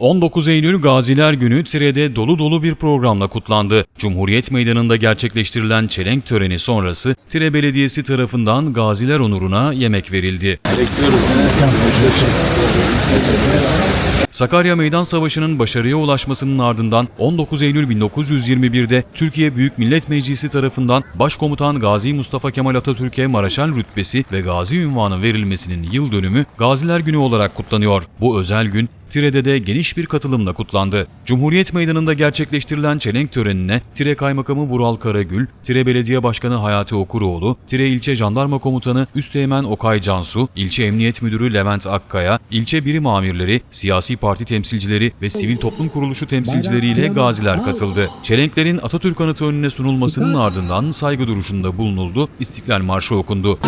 19 Eylül Gaziler Günü Tire'de dolu dolu bir programla kutlandı. Cumhuriyet Meydanı'nda gerçekleştirilen çelenk töreni sonrası Tire Belediyesi tarafından gaziler onuruna yemek verildi. Sakarya Meydan Savaşı'nın başarıya ulaşmasının ardından 19 Eylül 1921'de Türkiye Büyük Millet Meclisi tarafından Başkomutan Gazi Mustafa Kemal Atatürk'e Maraşal rütbesi ve gazi ünvanı verilmesinin yıl dönümü Gaziler Günü olarak kutlanıyor. Bu özel gün Tire'de de geniş bir katılımla kutlandı. Cumhuriyet Meydanı'nda gerçekleştirilen çelenk törenine Tire Kaymakamı Vural Karagül, Tire Belediye Başkanı Hayati Okuroğlu, Tire İlçe Jandarma Komutanı Üsteğmen Okay Cansu, İlçe Emniyet Müdürü Levent Akkaya, ilçe birim amirleri, siyasi parti temsilcileri ve sivil toplum kuruluşu temsilcileriyle gaziler katıldı. Çelenklerin Atatürk anıtı önüne sunulmasının ardından saygı duruşunda bulunuldu, İstiklal Marşı okundu.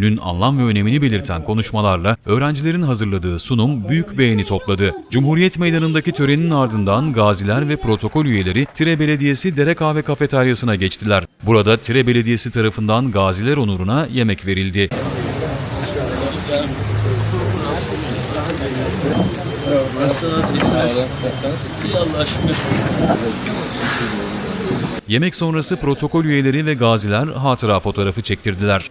Günün anlam ve önemini belirten konuşmalarla öğrencilerin hazırladığı sunum büyük beğeni topladı. Cumhuriyet Meydanı'ndaki törenin ardından gaziler ve protokol üyeleri Tire Belediyesi Dere Kahve Kafeteryası'na geçtiler. Burada Tire Belediyesi tarafından gaziler onuruna yemek verildi. Nasılsınız? İyisiniz? İyi Allah'a şükür. Yemek sonrası protokol üyeleri ve gaziler hatıra fotoğrafı çektirdiler.